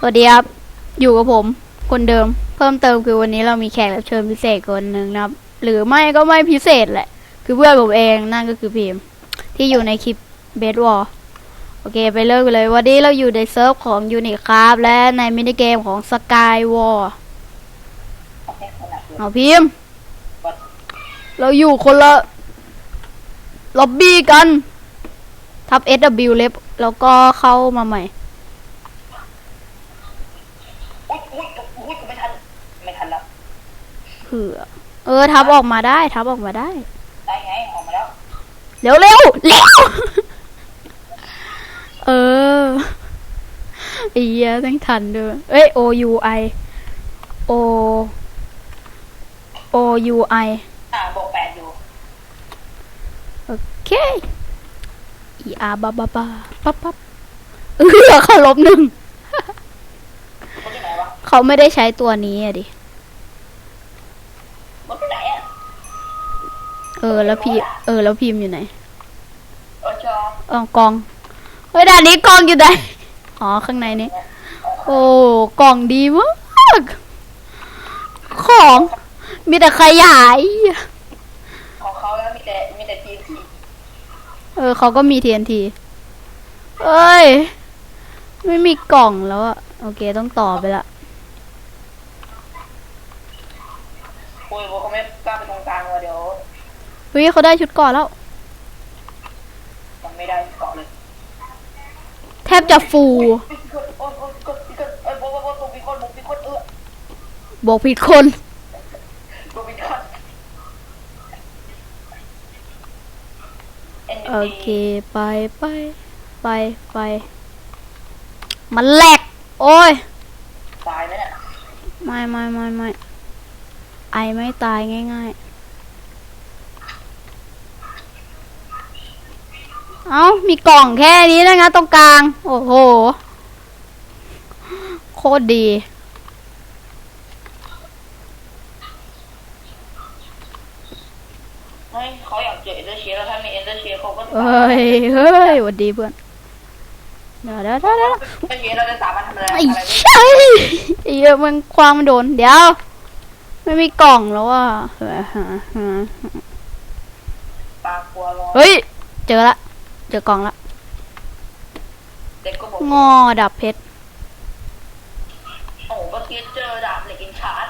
สวัสดีครับ อยู่กับผม คนเดิม เพิ่มเติมคือวันนี้เรามีแขกรับเชิญพิเศษคนหนึ่งนะครับ หรือไม่ก็ไม่พิเศษแหละ คือเพื่อนผมเองนั่นก็คือพิมพ์ ที่อยู่ในคลิปเบสวอลโอเคไปเริ่มกันเลย วันนี้เราอยู่ในเซิร์ฟของยูนิครับและในมินิเกมของสกายวอลเอาพิมพ์ เราอยู่คนละล็อบบี้กัน ทับ SW เล็บแล้วก็เข้ามาใหม่ อุ้ยอุ้ยอุ้ยไม่ทัน ไม่ทันแล้วเผื่อ เออ ทับออกมาได้ ทับออกมาได้ ได้ไงออกมาแล้ว เร็วเร็วเร็ว เออไอ้เหี้ยตั้งทันด้วยเอ้ย O U I O O U I อ่าบอกแปดอยู่โอเค E R บาบาบาปั๊บปั๊บเออเขาลบหนึ่ง เขาไม่ได้ใช้ตัวนี้อะดิรถที่ไหนอะเออ แล้วพีเออ แล้วพิมพ์อยู่ไหนเออชอเออกล่องเฮ้ยด่านนี้กล่องอยู่ไหนอ๋อข้างในนี้ โอ้กล่องดีมาก ของ มีแต่ขยาย ของเขาแล้วมีแต่มีแต่ทีมทีเออเขาก็มี TNT เอ้ย ไม่มีกล่องแล้วอะโอเคต้องต่อไปละ โอ้ยเขาไม่กล้าไปตรงกลางเลยเดี๋ยวเฮ้ยเขาได้ชุดเก่อนแล้ว มันไม่ได้เกาะเลยแทบจะฟูโอ้ยโอ้ยโอ้ยกดกดเอ้ยบอกว่าตัวมีคนบุกมีคนเออบอกผิดคน ตัวมีคนเอ็นโอเค ไปไปไปไป มันแหลก โอ้ยตายไหมเนี่ย ไม่ไม่ไม่ไม่ ไอไม่ตายง่ายๆ เอามีกล่องแค่นี้นะงั้นตรงกลาง โอ้โห โคตรดี เฮ้ยเขาอยากเจอเอ็นเดอร์เชียแล้วถ้ามีเอ็นเดอร์เชียเขาก็เฮ้ย เฮ้ยหวัดดีเพื่อนเดี๋ยวเดี๋ยวเดี๋ยวเดี๋ยวเอ็นเดอร์เชียเราจะสามารถทำอะไรไอ้อะไรไม่ใช่ไอ้เหี้ยมันความมันโดน เดี๋ยว ไม่มีกล่องแล้วอะเฮ้ยปลากลัวร้อนเฮ้ย เจอละ เจอกล่องละ เด็กก็บอกงอดับเพชร โอ้โหเมื่อกี้เจอดาบเหล็กอินชาร์ด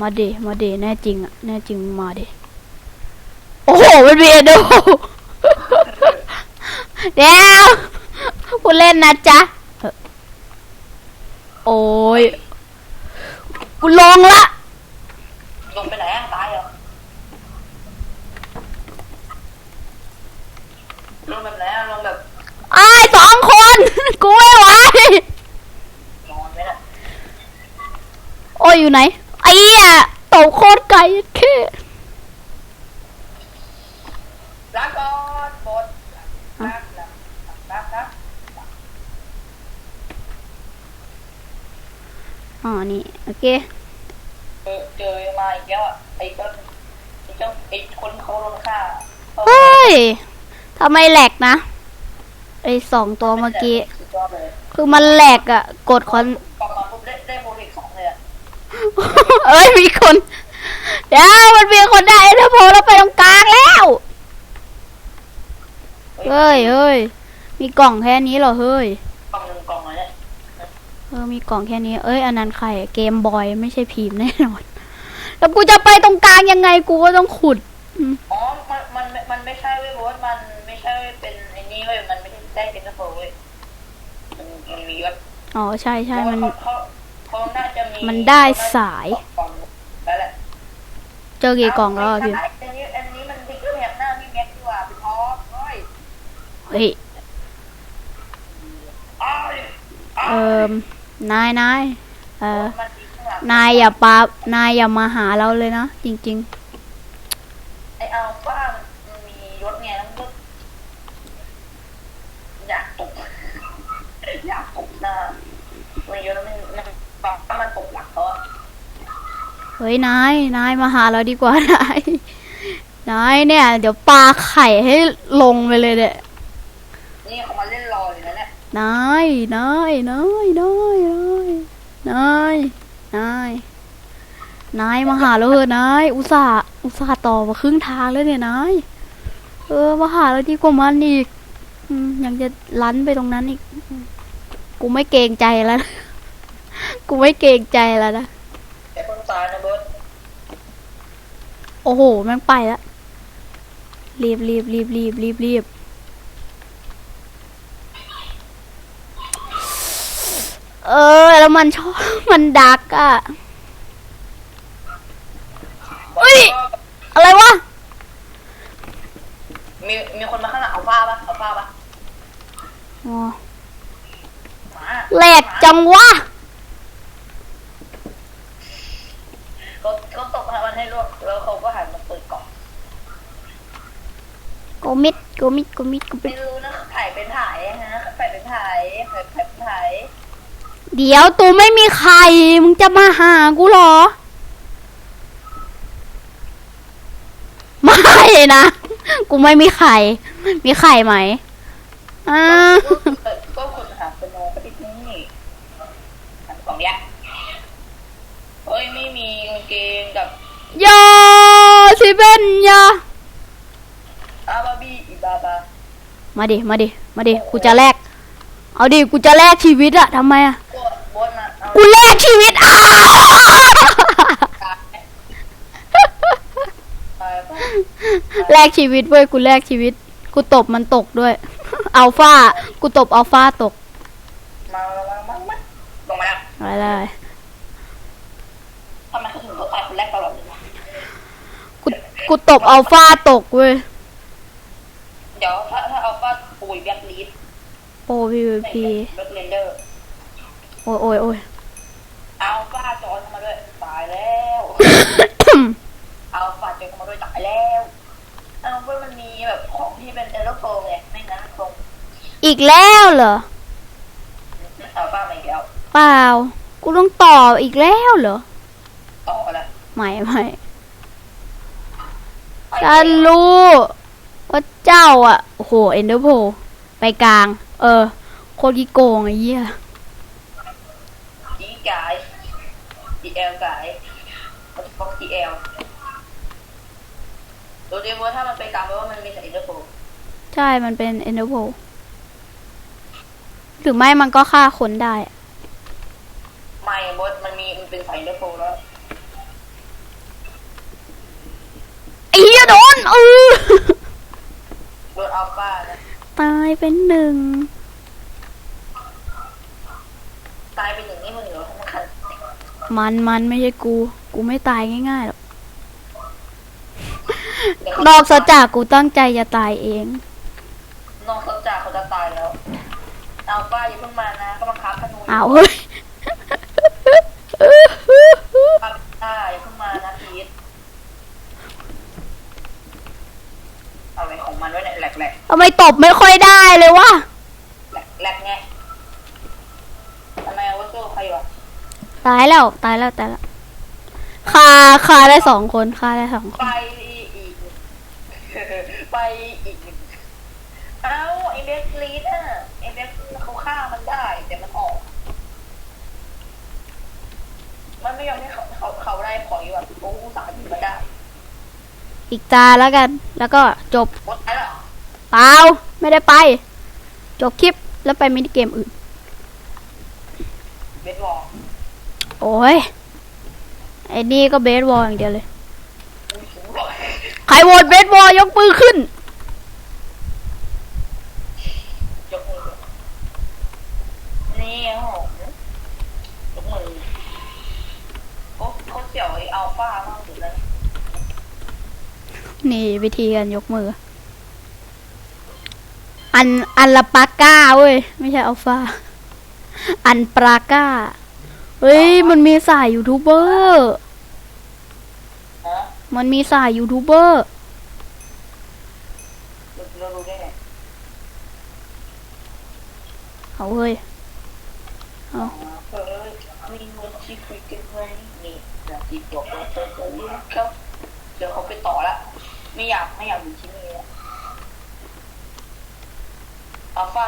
มาเดมาเดแน่จริงอะ แน่จริงมาเดโอ้โหมันเบียดดูเดี๋ยวพูดเล่นนะจ๊ะ โอ้ยกูลงละ ลงไปไหนอะตายเหรอลงแบบไหนอะลงแบบไอ้ายสองคน กูไม่ไหว นอนไหมน่ะโอ้ยอยู่ไหน ไอ้เหี้ยตกโคตรไกลแค่ลาก่อนบดนักนักนักนัก อ๋อ นี่ โอเค เจอเจอมาอีกแล้วอะไอ้ก็ไอ้เจ้าไอ้คนเขาโดนฆ่าขาเฮ้ย ทำไมแหลกนะ ไอ้สองตัวเมื่อกี้ สุดยอดเลยคือมันแหลกอะกดคอน กลับมาปุ๊บได้ได้โปรเทคสองเลยอะเอ้ย มีคน เดี๋ยวมันมีคนได้เอเทอร์โพแล้วไปตรงกลางแล้ว เฮ้ยเฮ้ย มีกล่องแค่นี้เหรอ เฮ้ย เออมีกล่องแค่นี้ เอ้ยอันนั้นใครอะเกมบอยไม่ใช่พีมแน่นอน แล้วกูจะไปตรงกลางยังไงกูก็ต้องขุดอ๋อ มัน มัน มันไม่ใช่เว้ยเพราะว่ามันไม่ใช่เป็นไอ้นี่เว้ย มันไม่ได้ได้เป็นกระโปรงเว้ย มันมันมีแบบอ๋อ ใช่ใช่มันเขาเขาเขาน่าจะมี มันได้สายกล่องแล้วแหละเจอกี่กล่องแล้วอะพี่อันนี้อันนี้มันดิกเกอร์แมปหน้าพี่แม็กดีกว่าพี่ท็อปเฮ้ยเฮ้ยอ้ายเอิม นายนายเออมันดีข้างหลังนายอย่าปานายอย่ามาหาเราเลยนะจริง ไออัลฟามันมันมียศไงแล้วมันก็อยากตก อยากตกหน้ามันเยอะแล้วมันมันแบบถ้ามันตกหลักเขาอะๆ เฮ้ยนายนายมาหาเราดีกว่านายนายเนี่ย เดี๋ยวปาไข่ให้ลงไปเลยเด็น นี่เขามาเล่นรออยู่นะเนี่ยนายนายนายนายนายนายนายมาหาเราเถอะนายอุตส่าห์อุตส่าห์ต่อมาครึ่งทางแล้วเนี่ยนายเออมาหาเราดีกว่ามันอีกยังจะลั้นไปตรงนั้นอีก กูไม่เกรงใจแล้ว กูไม่เกรงใจแล้วนะไอ้คนตายนะเบิร์ดโอ้โหมันไปแล้วรีบรีบรีบรีบรีบรีบ เออ แล้วมันชอบมันดักอะเฮ้ย อะไรวะ มีมีคนมาข้างหลังเอาฟ้าปะเอาฟ้าปะอ๋อมาแหลกจังวะ เขาเขาตกมันให้ร่วงแล้วเขาก็หันมาเปิดกล่องโกมิดโกมิดโกมิดโกมิไม่ดรู้นะถ่ายเป็นถ่ายฮะถ่ายเป็นถ่ายถ่ายถ่ายเป็นถ่าย เดี๋ยวตูไม่มีใคร มึงจะมาหากูเหรอ ไม่นะ กูไม่มีไข่มีไข่ไหมอ่าก็คนหาเป็นโนก็ติดนี่หันกล่องเนี้ยเฮ้ยไม่มีกางเกงกับยาสิเบนยาอาบาบี้อีบาบามาดิ มาดิ มาดิ กูจะแลก เอาดิ กูจะแลกชีวิตอะทำไมอะก็บนมาเอา กูแลกชีวิตอ้าวตายตายปะแลกชีวิตเว้ยกูแลกชีวิต กูตบมันตกด้วย อัลฟากูตบอัลฟาตกมามามามาลงมาแล้วอะไรเลยทำไมเขาถึงต้องตายคนแรกตลอดเลยวะกูกูตบอัลฟาตกเว้ยเดี๋ยวถ้าถ้าเอาป้าปุยแบ็คลีดโปร PVP แบ็คเลนเดอร์ โอ้ยโอ้ยโอ้ย เอาป้าจอยเข้ามาด้วยตายแล้ว เอาป้าจอยเข้ามาด้วยตายแล้วเอาว่ามันมีแบบของที่เป็นเอลโฟไงไม่งั้นคงอีกแล้วเหรอเอาป้ามาอีกแล้วเปล่า กูต้องต่ออีกแล้วเหรอต่อละไม่ไม่ฉันรู้ว่าเจ้าอะโอ้โหเอนเดอร์โพไปกลาง เออ โคตรขี้โกงไอ้เหี้ย จีเอลกายมันฟอกจีเอลดูดิว่าถ้ามันไปกลางแปลว่ามันมีแต่เอลโฟใช่มันเป็นเอนเดอร์โพหรือไม่มันก็ฆ่าคนได้อะไม่บดมันมีมันเป็นสายเอลโฟแล้วไอ้เหี้ยโดนเออโดนอัลฟานะตายเป็นหนึ่ง ตายไปหนึ่งนี่มันเหลือทั้งคัน มันมันไม่ใช่กู กูไม่ตายง่ายๆหรอกเดี๋ยวนอกจากกูตั้งใจจะตายเอง นอกจากเขาจะตายแล้วอัลฟาอย่าเพิ่งมานะก็มาคับธนูยู่อ้าวเฮ้ยอัลฟาอย่าเพิ่งมานะพีทอะไรของมันไว้เนี่ยแหลกแหลกทำไมตบไม่ค่อยได้เลยวะ แหลกแหลกไงทำไมเอาไว้สู้ใครวะ ตายแล้วตายแล้วตายแล้วคาคาได้สองคนคาได้สองคไปนอีก ไปอีกเอ้าไอเบสลีดอะไอเบสเขาฆ่ามันได้ แต่มันออก มันไม่ยอมให้เขาเขาเขาได้พอยแบบโอ้สารยิงมาได้ อีกตาแล้วกัน แล้วก็จบหมดแล้วเหรอเปล่าไม่ได้ไป จบคลิปแล้วไปมินิเกมอื่นเบสวอล โอ้ย ไอ้นี่ก็เบสบอลอย่างเดียวเลยอุ้ยสูงหน่อยใครโหวตเบสบอลยกมือขึ้น ยกมือนี่โอ้โหยกมือเขาเขาเสี่ยวไออัลฟามากสุดเลยนี่วิธีการยกมือ อันอันละปาก้าเว้ย ไม่ใช่อัลฟา อันปราก้า เฮ้ย มันมีสายยูทูบเบอร์ฮะมันมีสายยูทูบเบอร์ เรารู้ได้ไงเอาเฮ้ย เออมีคนที่คุยกันไว้นี่นะที่บอกว่าเธอจะเรียกเขาเดี๋ยวเขาไปต่อละ ไม่อยากไม่อยากอยู่ที่นี่ละเออัลฟา